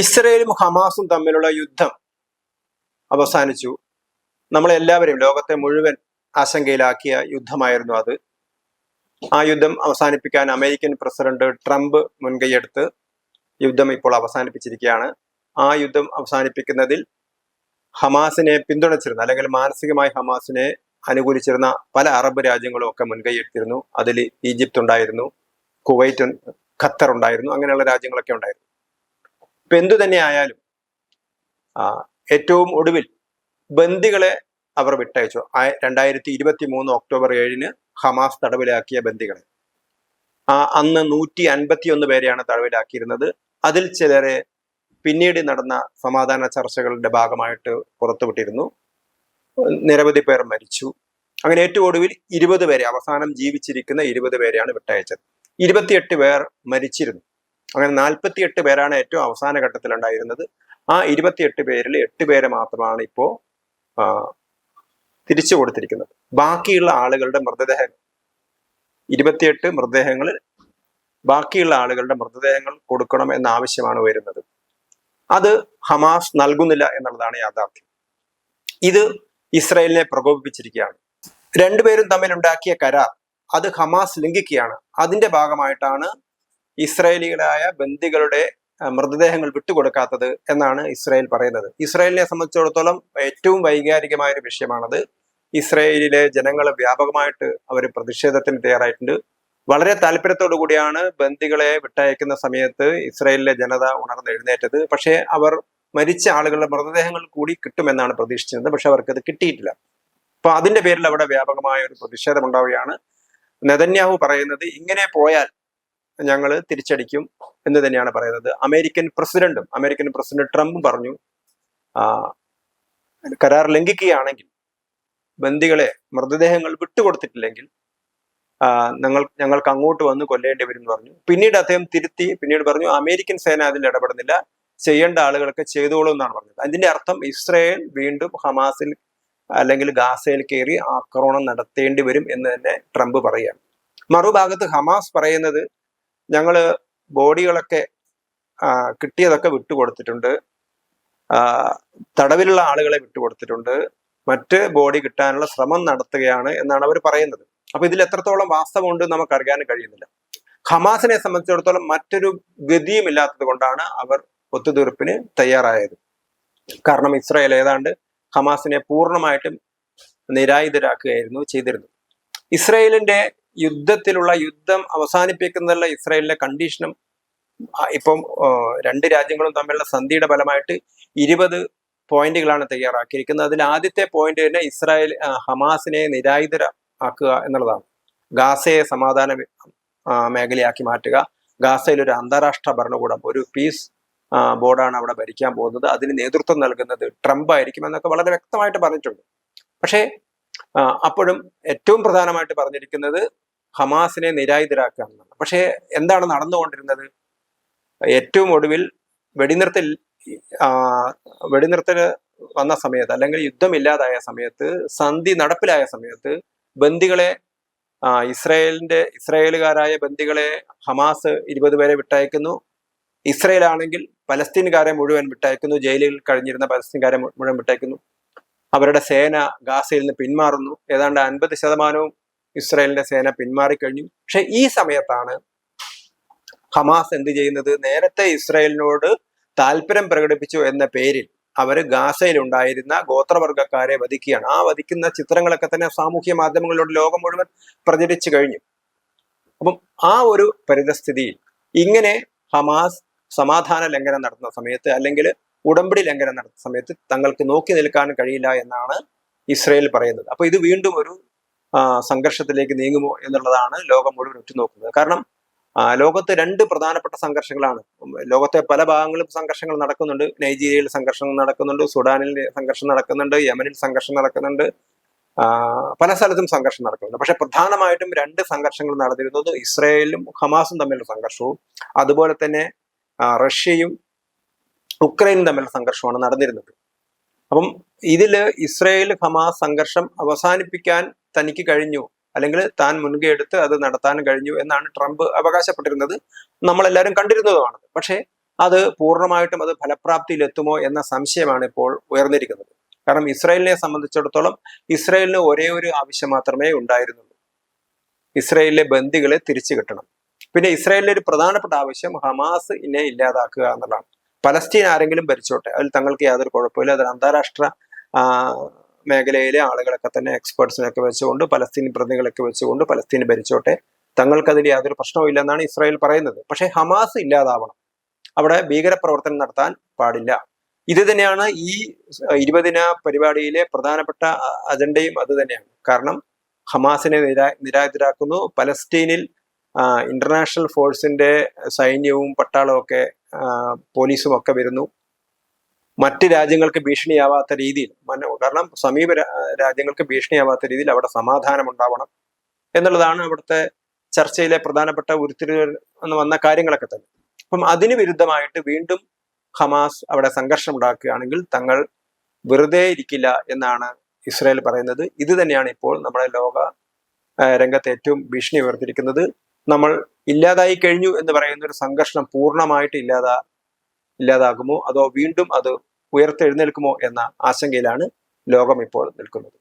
ഇസ്രയേലും ഹമാസും തമ്മിലുള്ള യുദ്ധം അവസാനിച്ചു. നമ്മളെല്ലാവരെയും ലോകത്തെ മുഴുവൻ ആശങ്കയിലാക്കിയ യുദ്ധമായിരുന്നു അത്. ആ യുദ്ധം അവസാനിപ്പിക്കാൻ അമേരിക്കൻ പ്രസിഡന്റ് ട്രംപ് മുൻകൈയെടുത്ത് യുദ്ധം ഇപ്പോൾ അവസാനിപ്പിച്ചിരിക്കുകയാണ്. ആ യുദ്ധം അവസാനിപ്പിക്കുന്നതിൽ ഹമാസിനെ പിന്തുണച്ചിരുന്ന അല്ലെങ്കിൽ മാനസികമായി ഹമാസിനെ അനുകൂലിച്ചിരുന്ന പല അറബ് രാജ്യങ്ങളും ഒക്കെ മുൻകൈയെടുത്തിരുന്നു. അതിൽ ഈജിപ്ത് ഉണ്ടായിരുന്നു കുവൈറ്റ് ഖത്തർ ഉണ്ടായിരുന്നു അങ്ങനെയുള്ള രാജ്യങ്ങളൊക്കെ ഉണ്ടായിരുന്നു. ഇപ്പൊ എന്തു തന്നെ ആയാലും ആ, ഏറ്റവും ഒടുവിൽ ബന്ദികളെ അവർ വിട്ടയച്ചു. രണ്ടായിരത്തി ഇരുപത്തി മൂന്ന് ഒക്ടോബർ ഏഴിന് ഹമാസ് തടവിലാക്കിയ ബന്ദികളെ. ആ അന്ന് നൂറ്റി അൻപത്തി ഒന്ന് പേരെയാണ് തടവിലാക്കിയിരുന്നത്. അതിൽ ചിലരെ പിന്നീട് നടന്ന സമാധാന ചർച്ചകളുടെ ഭാഗമായിട്ട് പുറത്തുവിട്ടിരുന്നു. നിരവധി പേർ മരിച്ചു. അങ്ങനെ ഏറ്റവും ഒടുവിൽ ഇരുപത് പേരെ അവസാനം ജീവിച്ചിരിക്കുന്ന ഇരുപത് പേരെയാണ് വിട്ടയച്ചത്. ഇരുപത്തിയെട്ട് പേർ മരിച്ചിരുന്നു. അങ്ങനെ നാൽപ്പത്തിയെട്ട് പേരാണ് ഏറ്റവും അവസാന ഘട്ടത്തിൽ ഉണ്ടായിരുന്നത് ആ ഇരുപത്തിയെട്ട് പേരിൽ എട്ട് പേരെ മാത്രമാണ് ഇപ്പോ തിരിച്ചു കൊടുത്തിരിക്കുന്നത്. ബാക്കിയുള്ള ആളുകളുടെ മൃതദേഹങ്ങൾ ഇരുപത്തിയെട്ട് മൃതദേഹങ്ങളിൽ ബാക്കിയുള്ള ആളുകളുടെ മൃതദേഹങ്ങൾ കൊടുക്കണം എന്ന ആവശ്യമാണ് വരുന്നത് അത് ഹമാസ് നൽകുന്നില്ല എന്നുള്ളതാണ് യാഥാർത്ഥ്യം. ഇത് ഇസ്രയേലിനെ പ്രകോപിപ്പിച്ചിരിക്കുകയാണ്. രണ്ടുപേരും തമ്മിൽ ഉണ്ടാക്കിയ കരാർ അത് ഹമാസ് ലംഘിക്കുകയാണ്. അതിന്റെ ഭാഗമായിട്ടാണ് ഇസ്രായേലികളായ ബന്ദികളുടെ മൃതദേഹങ്ങൾ വിട്ടുകൊടുക്കാത്തത് എന്നാണ് ഇസ്രായേൽ പറയുന്നത്. ഇസ്രായേലിനെ സംബന്ധിച്ചിടത്തോളം ഏറ്റവും വൈകാരികമായ ഒരു വിഷയമാണത്. ഇസ്രായേലിലെ ജനങ്ങൾ വ്യാപകമായിട്ട് അവർ പ്രതിഷേധത്തിന് തയ്യാറായിട്ടുണ്ട്. വളരെ താല്പര്യത്തോടു കൂടിയാണ് ബന്ദികളെ വിട്ടയക്കുന്ന സമയത്ത് ഇസ്രായേലിലെ ജനത ഉണർന്നെഴുന്നേറ്റത് പക്ഷേ അവർ മരിച്ച ആളുകളുടെ മൃതദേഹങ്ങൾ കൂടി കിട്ടുമെന്നാണ് പ്രതീക്ഷിച്ചിരുന്നത്. പക്ഷെ അവർക്കത് കിട്ടിയിട്ടില്ല. അപ്പൊ അതിന്റെ പേരിൽ അവിടെ വ്യാപകമായ ഒരു പ്രതിഷേധം ഉണ്ടാവുകയാണ് നെതന്യാഹു പറയുന്നത് ഇങ്ങനെ പോയാൽ ഞങ്ങൾ തിരിച്ചടിക്കും എന്ന് തന്നെയാണ് പറയുന്നത്. അമേരിക്കൻ പ്രസിഡന്റും അമേരിക്കൻ പ്രസിഡന്റ് ട്രംപും പറഞ്ഞു കരാർ ലംഘിക്കുകയാണെങ്കിൽ ബന്ദികളെ മൃതദേഹങ്ങൾ വിട്ടുകൊടുത്തിട്ടില്ലെങ്കിൽ ഞങ്ങൾ ഞങ്ങൾക്ക് അങ്ങോട്ട് വന്ന് കൊല്ലേണ്ടി വരും എന്ന് പറഞ്ഞു. പിന്നീട് അദ്ദേഹം തിരുത്തി പിന്നീട് പറഞ്ഞു അമേരിക്കൻ സേന അതിൽ ഇടപെടുന്നില്ല ചെയ്യേണ്ട ആളുകളൊക്കെ ചെയ്തോളൂ എന്നാണ് പറഞ്ഞത്. അതിന്റെ അർത്ഥം ഇസ്രയേൽ വീണ്ടും ഹമാസിൽ അല്ലെങ്കിൽ ഗാസയിൽ കയറി ആക്രമണം നടത്തേണ്ടി വരും എന്ന് തന്നെ ട്രംപ് പറയുകയാണ്. മറുഭാഗത്ത് ഹമാസ് പറയുന്നത് ഞങ്ങൾ ബോഡികളൊക്കെ കിട്ടിയതൊക്കെ വിട്ടുകൊടുത്തിട്ടുണ്ട്. തടവിലുള്ള ആളുകളെ വിട്ടുകൊടുത്തിട്ടുണ്ട്. മറ്റ് ബോഡി കിട്ടാനുള്ള ശ്രമം നടത്തുകയാണ് എന്നാണ് അവർ പറയുന്നത്. അപ്പൊ ഇതിൽ എത്രത്തോളം വാസ്തവമുണ്ട് നമുക്ക് അറിയാനും കഴിയുന്നില്ല. ഹമാസിനെ സംബന്ധിച്ചിടത്തോളം മറ്റൊരു ഗതിയും ഇല്ലാത്തത് കൊണ്ടാണ് അവർ ഒത്തുതീർപ്പിന് തയ്യാറായത്. കാരണം ഇസ്രായേൽ ഏതാണ്ട് ഹമാസിനെ പൂർണമായിട്ടും നിരായുധരാക്കുകയായിരുന്നു ചെയ്തിരുന്നത്. ഇസ്രായേലിന്റെ യുദ്ധത്തിലുള്ള യുദ്ധം അവസാനിപ്പിക്കുന്നതിലുള്ള ഇസ്രായേലിന്റെ കണ്ടീഷനും ഇപ്പം രണ്ട് രാജ്യങ്ങളും തമ്മിലുള്ള സന്ധിയുടെ ഫലമായിട്ട് ഇരുപത് പോയിന്റുകളാണ് തയ്യാറാക്കിയിരിക്കുന്നത്. അതിൽ ആദ്യത്തെ പോയിന്റ് തന്നെ ഇസ്രായേൽ ഹമാസിനെ നിരായുധര ആക്കുക എന്നുള്ളതാണ്. ഗാസയെ സമാധാന മേഖലയാക്കി മാറ്റുക. ഗാസയിൽ ഒരു അന്താരാഷ്ട്ര ഭരണകൂടം ഒരു പീസ് ബോർഡാണ് അവിടെ ഭരിക്കാൻ പോകുന്നത്. അതിന് നേതൃത്വം നൽകുന്നത് ട്രംപ് ആയിരിക്കും എന്നൊക്കെ വളരെ വ്യക്തമായിട്ട് പറഞ്ഞിട്ടുണ്ട്. പക്ഷേ അപ്പോഴും ഏറ്റവും പ്രധാനമായിട്ട് പറഞ്ഞിരിക്കുന്നത് ഹമാസിനെ നിരായുധരാക്കുക എന്നാണ്. പക്ഷേ എന്താണ് നടന്നുകൊണ്ടിരുന്നത്? ഏറ്റവും ഒടുവിൽ വെടിനിർത്തൽ വെടിനിർത്തൽ വന്ന സമയത്ത് അല്ലെങ്കിൽ യുദ്ധമില്ലാതായ സമയത്ത് സന്ധി നടപ്പിലായ സമയത്ത് ബന്ദികളെ ഇസ്രായേലിന്റെ ഇസ്രായേലുകാരായ ബന്ദികളെ ഹമാസ് ഇരുപത് പേരെ വിട്ടയക്കുന്നു. ഇസ്രായേൽ ആണെങ്കിൽ പലസ്തീൻകാരെ മുഴുവൻ വിട്ടയക്കുന്നു. ജയിലിൽ കഴിഞ്ഞിരുന്ന പലസ്തീൻകാരെ മുഴുവൻ വിട്ടയക്കുന്നു. അവരുടെ സേന ഗാസയിൽ നിന്ന് പിന്മാറുന്നു. ഏതാണ്ട് അൻപത് ശതമാനവും ഇസ്രായേലിന്റെ സേന പിന്മാറിക്കഴിഞ്ഞു പക്ഷെ ഈ സമയത്താണ് ഹമാസ് എന്ത് ചെയ്യുന്നത്? നേരത്തെ ഇസ്രായേലിനോട് താല്പര്യം പ്രകടിപ്പിച്ചു എന്ന പേരിൽ അവർ ഗാസയിൽ ഉണ്ടായിരുന്ന ഗോത്രവർഗക്കാരെ വധിക്കുകയാണ്. ആ വധിക്കുന്ന ചിത്രങ്ങളൊക്കെ തന്നെ സാമൂഹ്യ മാധ്യമങ്ങളിലൂടെ ലോകം മുഴുവൻ പ്രചരിച്ചു കഴിഞ്ഞു. അപ്പം ആ ഒരു പരിതസ്ഥിതിയിൽ ഇങ്ങനെ ഹമാസ് സമാധാന ലംഘനം നടത്തുന്ന സമയത്ത് അല്ലെങ്കിൽ ഉടമ്പടി ലംഘനം നടത്തുന്ന സമയത്ത് തങ്ങൾക്ക് നോക്കി നിൽക്കാൻ കഴിയില്ല എന്നാണ് ഇസ്രയേൽ പറയുന്നത്. അപ്പൊ ഇത് വീണ്ടും ഒരു സംഘർഷത്തിലേക്ക് നീങ്ങുമോ എന്നുള്ളതാണ് ലോകം മുഴുവൻ ഉറ്റുനോക്കുന്നത്. കാരണം ലോകത്ത് രണ്ട് പ്രധാനപ്പെട്ട സംഘർഷങ്ങളാണ്. ലോകത്തെ പല ഭാഗങ്ങളിലും സംഘർഷങ്ങൾ നടക്കുന്നുണ്ട്. നൈജീരിയയിൽ സംഘർഷം നടക്കുന്നുണ്ട്. സുഡാനിൽ സംഘർഷം നടക്കുന്നുണ്ട്. യമനിൽ സംഘർഷം നടക്കുന്നുണ്ട്. പല സ്ഥലത്തും സംഘർഷം നടക്കുന്നുണ്ട്. പക്ഷെ പ്രധാനമായിട്ടും രണ്ട് സംഘർഷങ്ങൾ നടന്നിരുന്നത് ഇസ്രയേലും ഹമാസും തമ്മിലുള്ള സംഘർഷവും അതുപോലെ തന്നെ റഷ്യയും ഉക്രൈനും തമ്മിലുള്ള സംഘർഷമാണ് നടന്നിരുന്നത്. അപ്പം ഇതിൽ ഇസ്രയേൽ ഹമാസ് സംഘർഷം അവസാനിപ്പിക്കാൻ തനിക്ക് കഴിഞ്ഞു. അല്ലെങ്കിൽ താൻ മുൻകൈ എടുത്ത് അത് നടത്താൻ കഴിഞ്ഞു എന്നാണ് ട്രംപ് അവകാശപ്പെട്ടിരുന്നത്. നമ്മളെല്ലാവരും കണ്ടിരുന്നതുമാണ്. പക്ഷേ അത് പൂർണമായിട്ടും അത് ഫലപ്രാപ്തിയിലെത്തുമോ എന്ന സംശയമാണ് ഇപ്പോൾ ഉയർന്നിരിക്കുന്നത്. കാരണം ഇസ്രായേലിനെ സംബന്ധിച്ചിടത്തോളം ഇസ്രായേലിന് ഒരേ ഒരു ആവശ്യം മാത്രമേ ഉണ്ടായിരുന്നുള്ളൂ. ഇസ്രായേലിലെ ബന്ദികളെ തിരിച്ചു കിട്ടണം. പിന്നെ ഇസ്രായേലിലെ ഒരു പ്രധാനപ്പെട്ട ആവശ്യം ഹമാസ് ഇനെ ഇല്ലാതാക്കുക എന്നുള്ളതാണ്. പലസ്തീൻ ആരെങ്കിലും ഭരിച്ചോട്ടെ. അതിൽ തങ്ങൾക്ക് യാതൊരു കുഴപ്പമില്ല. അതിൽ അന്താരാഷ്ട്ര മേഖലയിലെ ആളുകളൊക്കെ തന്നെ എക്സ്പേർട്സിനൊക്കെ വെച്ചുകൊണ്ട് പലസ്തീൻ പ്രതികളൊക്കെ വെച്ചുകൊണ്ട് പലസ്തീൻ ഭരിച്ചോട്ടെ. തങ്ങൾക്കതിൽ യാതൊരു പ്രശ്നവും ഇല്ലെന്നാണ് ഇസ്രായേൽ പറയുന്നത്. പക്ഷേ ഹമാസ് ഇല്ലാതാവണം. അവിടെ ഭീകരപ്രവർത്തനം നടത്താൻ പാടില്ല. ഇത് തന്നെയാണ് ഈ ഇരുപതിന പരിപാടിയിലെ പ്രധാനപ്പെട്ട അജണ്ടയും അത് തന്നെയാണ്. കാരണം ഹമാസിനെ നിരാ നിരായുധരാക്കുന്നു. പലസ്തീനിൽ ഇന്റർനാഷണൽ ഫോഴ്സിന്റെ സൈന്യവും പട്ടാളവും ഒക്കെ പോലീസും ഒക്കെ വരുന്നു. മറ്റ് രാജ്യങ്ങൾക്ക് ഭീഷണിയാവാത്ത രീതിയിൽ കാരണം സമീപ രാജ്യങ്ങൾക്ക് ഭീഷണിയാവാത്ത രീതിയിൽ അവിടെ സമാധാനം ഉണ്ടാവണം എന്നുള്ളതാണ് അവിടുത്തെ ചർച്ചയിലെ പ്രധാനപ്പെട്ട ഉരുത്തിരിവ് എന്ന് വന്ന കാര്യങ്ങളൊക്കെ തന്നെ. അപ്പം അതിന് വിരുദ്ധമായിട്ട് വീണ്ടും ഹമാസ് അവിടെ സംഘർഷം ഉണ്ടാക്കുകയാണെങ്കിൽ തങ്ങൾ വെറുതെ ഇരിക്കില്ല എന്നാണ് ഇസ്രായേൽ പറയുന്നത്. ഇത് തന്നെയാണ് ഇപ്പോൾ നമ്മുടെ ലോക രംഗത്ത് ഏറ്റവും ഭീഷണി ഉയർത്തിരിക്കുന്നത് നമ്മൾ ഇല്ലാതായി കഴിഞ്ഞു എന്ന് പറയുന്ന ഒരു സംഘർഷം പൂർണമായിട്ട് ഇല്ലാതാ ഇല്ലാതാകുമോ? അതോ വീണ്ടും അത് ഉയർത്തെഴുന്നേൽക്കുമോ എന്ന ആശങ്കയിലാണ് ലോകം ഇപ്പോൾ നിൽക്കുന്നത്.